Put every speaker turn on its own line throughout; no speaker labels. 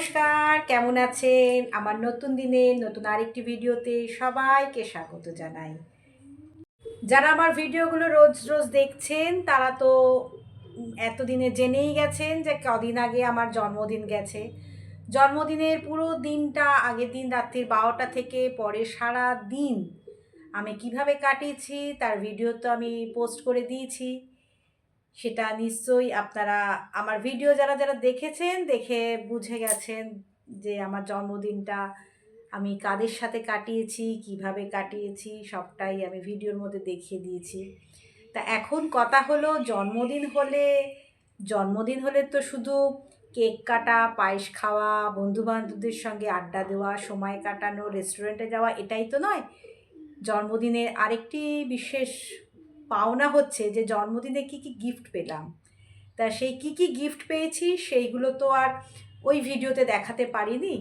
নমস্কার, কেমন আছেন? আমার নতুন দিনে নতুন আরেকটি ভিডিওতে সবাইকে স্বাগত জানাই। যারা আমার ভিডিওগুলো রোজ রোজ দেখছেন, তারা তো এতদিনে জেনেই গেছেন যে কদিন আগে আমার জন্মদিন গেছে। জন্মদিনের পুরো দিনটা আগের দিন রাত্রির বারোটা থেকে পরে সারা দিন আমি কীভাবে কাটিয়েছি, তার ভিডিও তো আমি পোস্ট করে দিয়েছি। সেটা নিশ্চয়ই আপনারা আমার ভিডিও যারা যারা দেখেছেন, দেখে বুঝে গেছেন যে আমার জন্মদিনটা আমি কাদের সাথে কাটিয়েছি, কীভাবে কাটিয়েছি, সবটাই আমি ভিডিওর মধ্যে দেখিয়ে দিয়েছি। তা এখন কথা হলো জন্মদিন হলে জন্মদিন হলে তো শুধু কেক কাটা, পায়েস খাওয়া, বন্ধুবান্ধবদের সঙ্গে আড্ডা দেওয়া, সময় কাটানো রেস্টুরেন্টে যাওয়া, এটাই তো নয়। জন্মদিনের আরেকটি বিশেষ পাওনা হচ্ছে যে জন্মদিনে কি কি গিফট পেলাম। তা সেই কি কি গিফট পেয়েছি সেইগুলো তো আর ওই ভিডিওতে দেখাতে পারিনি।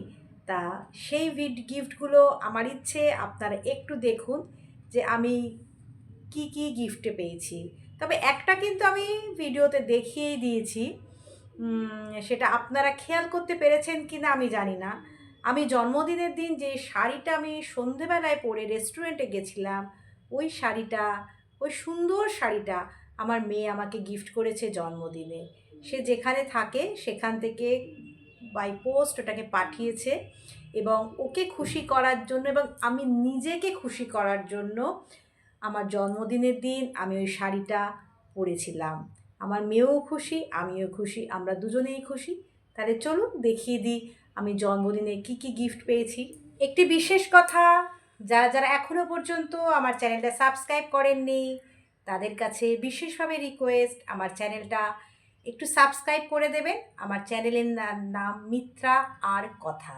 তা সেই ভিড গিফটগুলো আমার ইচ্ছে, আপনারা একটু দেখুন যে আমি কি কি গিফটে পেয়েছি। তবে একটা কিন্তু আমি ভিডিওতে দেখিয়েই দিয়েছি। সেটা আপনারা খেয়াল করতে পেরেছেন কি না আমি জানি না। আমি জন্মদিনের দিন যে শাড়িটা আমি সন্ধেবেলায় পরে রেস্টুরেন্টে গেছিলাম, ওই শাড়িটা ওই সুন্দর শাড়িটা আমার মেয়ে আমাকে গিফট করেছে জন্মদিনে। সে যেখানে থাকে সেখান থেকে বাই পোস্ট ওটাকে পাঠিয়েছে এবং ওকে খুশি করার জন্য এবং আমি নিজেকে খুশি করার জন্য আমার জন্মদিনের দিন আমি ওই শাড়িটা পরেছিলাম। আমার মেয়েও খুশি, আমিও খুশি, আমরা দুজনেই খুশি। তাহলে চলুন দেখিয়ে দিই আমি জন্মদিনে কি কি গিফট পেয়েছি। একটি বিশেষ কথা যারা যারা এখনও পর্যন্ত আমার চ্যানেলটা সাবস্ক্রাইব করেননি, তাদের কাছে বিশেষভাবে রিকোয়েস্ট আমার চ্যানেলটা একটু সাবস্ক্রাইব করে দেবেন। আমার চ্যানেলের নাম মিত্রা আর কথা।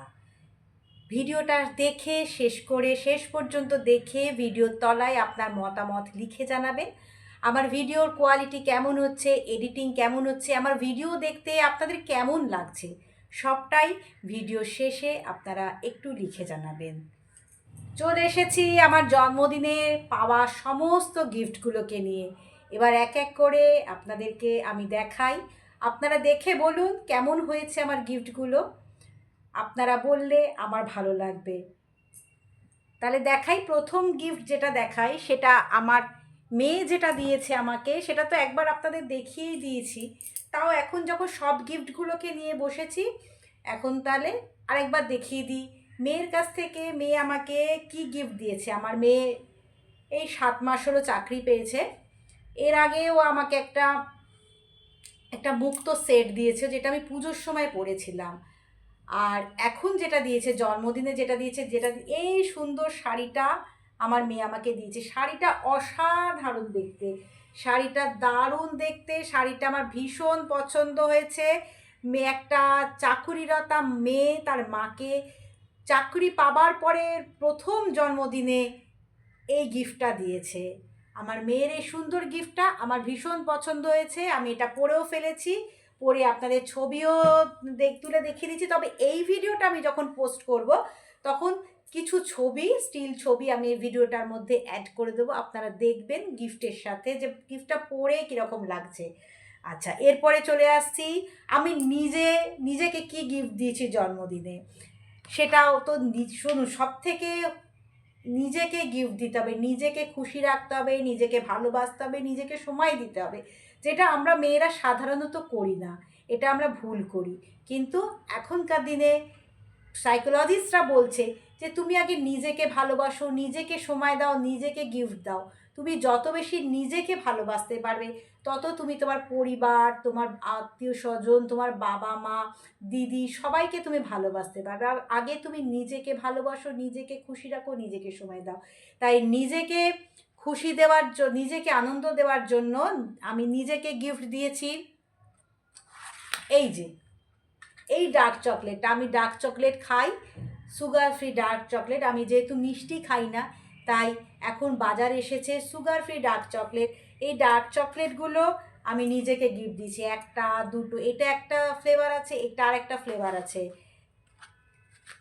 ভিডিওটা দেখে, শেষ করে, শেষ পর্যন্ত দেখে ভিডিওর তলায় আপনার মতামত লিখে জানাবেন। আমার ভিডিওর কোয়ালিটি কেমন হচ্ছে এডিটিং কেমন হচ্ছে, আমার ভিডিও দেখতে আপনাদের কেমন লাগছে, সবটাই ভিডিও শেষে আপনারা একটু লিখে জানাবেন। চলে এসেছি আমার জন্মদিনে পাওয়া সমস্ত গিফটগুলোকে নিয়ে। এবার এক এক করে আপনাদেরকে আমি দেখাই। আপনারা দেখে বলুন কেমন হয়েছে আমার গিফটগুলো। আপনারা বললে আমার ভালো লাগবে। তাহলে দেখাই প্রথম গিফট যেটা দেখাই, সেটা আমার মেয়ে যেটা দিয়েছে আমাকে, সেটা তো একবার আপনাদের দেখিয়েই দিয়েছি। তাও এখন যখন সব গিফটগুলোকে নিয়ে বসেছি, এখন তাহলে আরেকবার দেখিয়ে দিই। মেয়ের কাছ থেকে মেয়ে আমাকে কি গিফট দিয়েছে? আমার মেয়ে এই সাত মাস হলো চাকরি পেয়েছে। এর আগেও আমাকে একটা একটা মুক্ত সেট দিয়েছে যেটা আমি পুজোর সময় পরেছিলাম। আর এখন যেটা দিয়েছে, জন্মদিনে যেটা দিয়েছে, যেটা এই সুন্দর শাড়িটা আমার মেয়ে আমাকে দিয়েছে। শাড়িটা অসাধারণ দেখতে। শাড়িটা দারুণ দেখতে। শাড়িটা আমার ভীষণ পছন্দ হয়েছে। মেয়ে একটা চাকুরিরতা মেয়ে তার মাকে চাকরি পাবার পরে প্রথম জন্মদিনে এই গিফটটা দিয়েছে। আমার মেয়ের এই সুন্দর গিফটটা আমার ভীষণ পছন্দ হয়েছে, আমি এটা পরেও ফেলেছি, পরে আপনাদের ছবিও দেখ, তুলে দেখিয়ে দিচ্ছি। তবে এই ভিডিওটা আমি যখন পোস্ট করব, তখন কিছু ছবি স্টিল ছবি আমি এই ভিডিওটার মধ্যে অ্যাড করে দেবো। আপনারা দেখবেন গিফটের সাথে যে গিফটটা পরে কীরকম লাগছে। আচ্ছা এরপরে চলে আসছি। আমি নিজে, নিজেকে কি গিফট দিয়েছি জন্মদিনে? সেটাও তো শুনুন সব থেকে নিজেকে গিফট দিতে হবে, নিজেকে খুশি রাখতে হবে, নিজেকে ভালোবাসতে হবে, নিজেকে সময় দিতে হবে। যেটা আমরা মেয়েরা সাধারণত করি না, এটা আমরা ভুল করি। কিন্তু এখনকার দিনে সাইকোলজিস্টরা বলছে যে, তুমি আগে নিজেকে ভালোবাসো, নিজেকে সময় দাও, নিজেকে গিফট দাও। তুমি যত বেশি নিজেকে ভালোবাসতে পারবে, তত তুমি তোমার পরিবার, তোমার আত্মীয় স্বজন, তোমার বাবা মা, দিদি সবাইকে তুমি ভালোবাসতে পারবে। আর আগে তুমি নিজেকে ভালোবাসো, নিজেকে খুশি রাখো, নিজেকে সময় দাও। তাই নিজেকে খুশি দেওয়ার জন্য নিজেকে আনন্দ দেওয়ার জন্য আমি নিজেকে গিফট দিয়েছি। এই যে, এই ডার্ক চকলেটটা আমি ডার্ক চকলেট খাই সুগার ফ্রি ডার্ক চকলেট আমি যেহেতু মিষ্টি খাই না তাই এখন বাজার এসেছে সুগার ফ্রি ডার্ক চকলেট এই ডার্ক চকলেটগুলো আমি নিজেকে গিফট দিয়েছি। একটা, দুটো, এটা একটা ফ্লেভার আছে, এটা আর একটা ফ্লেভার আছে।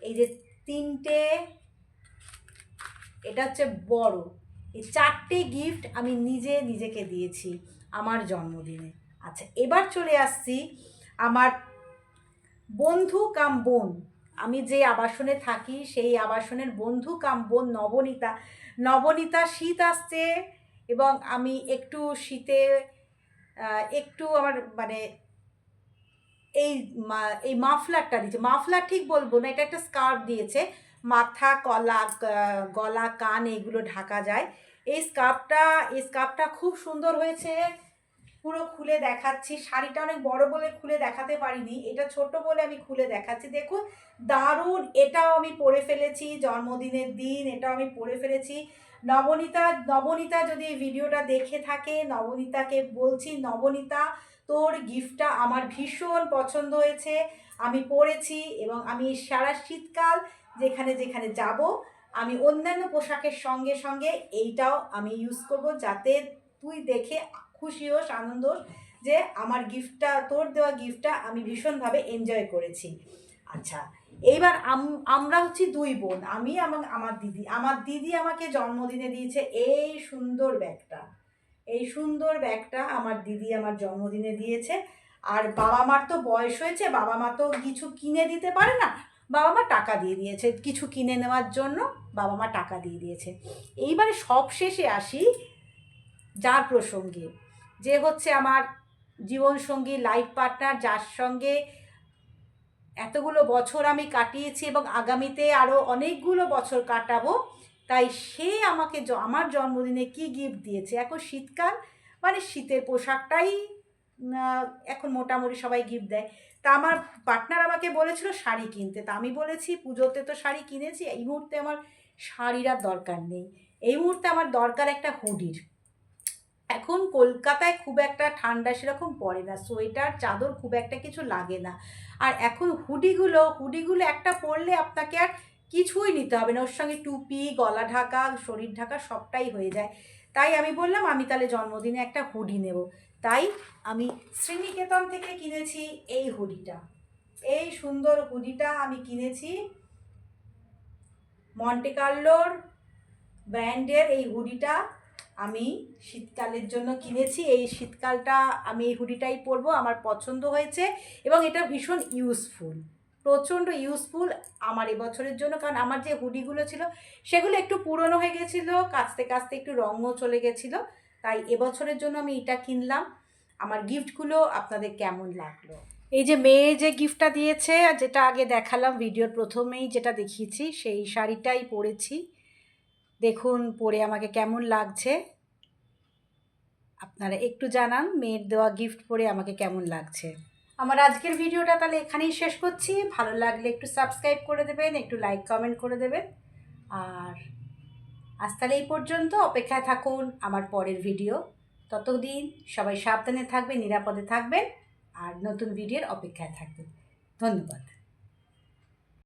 এই যে তিনটে, এটা হচ্ছে বড়। এই চারটে গিফট আমি নিজে নিজেকে দিয়েছি আমার জন্মদিনে। আচ্ছা এবার চলে আসছি আমার বন্ধু কাম বোন। আমি যে আবাসনে থাকি, সেই আবাসনের বন্ধু কাম বোন নবনীতা। নবনীতা শীত আসছে এবং আমি একটু শীতে একটু আমার মানে এই এই মাফলারটা দিয়েছে। মাফলার ঠিক বলব না, এটা একটা স্কার্ফ দিয়েছে। মাথা, কলা গলা, কান, এগুলো ঢাকা যায়। এই স্কার্ফটা এই স্কার্ফটা খুব সুন্দর হয়েছে। পুরো খুলে দেখাচ্ছি। শাড়িটা অনেক বড় বলে খুলে দেখাতে পারিনি। এটা ছোট বলে আমি খুলে দেখাচ্ছি। দেখুন, দারুণ! এটাও আমি পরে ফেলেছি, জন্মদিনের দিন এটাও আমি পরে ফেলেছি। নবনীতা নবনীতা যদি এই ভিডিওটা দেখে থাকে, নবনীতাকে বলছি, নবনীতা, তোর গিফটটা আমার ভীষণ পছন্দ হয়েছে। আমি পরেছি এবং আমি সারা শীতকাল যেখানে যেখানে যাব, আমি অন্যান্য পোশাকের সঙ্গে সঙ্গে এইটাও আমি ইউজ করব যাতে তুই দেখে খুশি হোস আনন্দ হোস যে আমার গিফটটা তোর দেওয়া গিফটটা আমি ভীষণভাবে এনজয় করেছি। আচ্ছা এইবার আমরা হচ্ছি দুই বোন, আমি এবং আমার দিদি। আমার দিদি আমাকে জন্মদিনে দিয়েছে এই সুন্দর ব্যাগটা। এই সুন্দর ব্যাগটা আমার দিদি আমার জন্মদিনে দিয়েছে। আর বাবা মার তো বয়স হয়েছে, বাবা মা তো কিছু কিনে দিতে পারে না, বাবা মা টাকা দিয়ে দিয়েছে। কিছু কিনে নেওয়ার জন্য বাবা মা টাকা দিয়ে দিয়েছে। এইবারে সব শেষে আসি যার প্রসঙ্গে। যে হচ্ছে আমার জীবনসঙ্গী লাইফ পার্টনার যার সঙ্গে এতগুলো বছর আমি কাটিয়েছি এবং আগামীতে আরও অনেকগুলো বছর কাটাবো, তাই সে আমাকে আমার জন্মদিনে কি গিফট দিয়েছে? এখন শীতকাল মানে শীতের পোশাকটাই এখন মোটামুটি সবাই গিফট দেয়। তা আমার পার্টনার আমাকে বলেছিল শাড়ি কিনতে। তা আমি বলেছি, পুজোতে তো শাড়ি কিনেছি, এই মুহূর্তে আমার শাড়ির আর দরকার নেই। এই মুহূর্তে আমার দরকার একটা হুডির এখন কলকাতায় খুব একটা ঠান্ডা সেরকম পড়ে না, সোয়েটার, চাদর খুব একটা কিছু লাগে না। আর এখন হুডিগুলো হুডিগুলো একটা পরলে আপনাকে আর কিছুই নিতে হবে না, ওর সঙ্গে টুপি, গলা ঢাকা, শরীর ঢাকা সবটাই হয়ে যায়। তাই আমি বললাম, আমি তাহলে জন্মদিনে একটা হুডি নেব। তাই আমি শ্রীনিকেতন থেকে কিনেছি এই হুডিটা। এই সুন্দর হুডিটা আমি কিনেছি মন্টে কার্লোর ব্র্যান্ডের এই হুডিটা। আমি শীতকালের জন্য কিনেছি। এই শীতকালটা আমি এই হুডিটাই পরবো, আমার পছন্দ হয়েছে এবং এটা ভীষণ ইউজফুল প্রচণ্ড ইউজফুল আমার এবছরের জন্য। কারণ আমার যে হুডিগুলো ছিল, সেগুলো একটু পুরনো হয়ে গেছিল, কাচতে কাচতে একটু রঙও চলে গেছিল। তাই এবছরের জন্য আমি এটা কিনলাম। আমার গিফটগুলো আপনাদের কেমন লাগল? এই যে মেয়ে যে গিফটটা দিয়েছে, যেটা আগে দেখালাম ভিডিওর প্রথমেই যেটা দেখিয়েছি, সেই শাড়িটাই পরেছি। দেখুন পরে আমাকে কেমন লাগছে। আপনারা একটু জানান, মেয়ের দেওয়া গিফট পরে আমাকে কেমন লাগছে। আমার আজকের ভিডিওটা তাহলে এখানেই শেষ করছি। ভালো লাগলে একটু সাবস্ক্রাইব করে দেবেন, একটু লাইক কমেন্ট করে দেবেন। আর আজ তাহলে এই পর্যন্ত, অপেক্ষায় থাকুন আমার পরের ভিডিও। ততদিন সবাই সাবধানে থাকবেন, নিরাপদে থাকবেন। আর নতুন ভিডিওর অপেক্ষায় থাকবেন। ধন্যবাদ।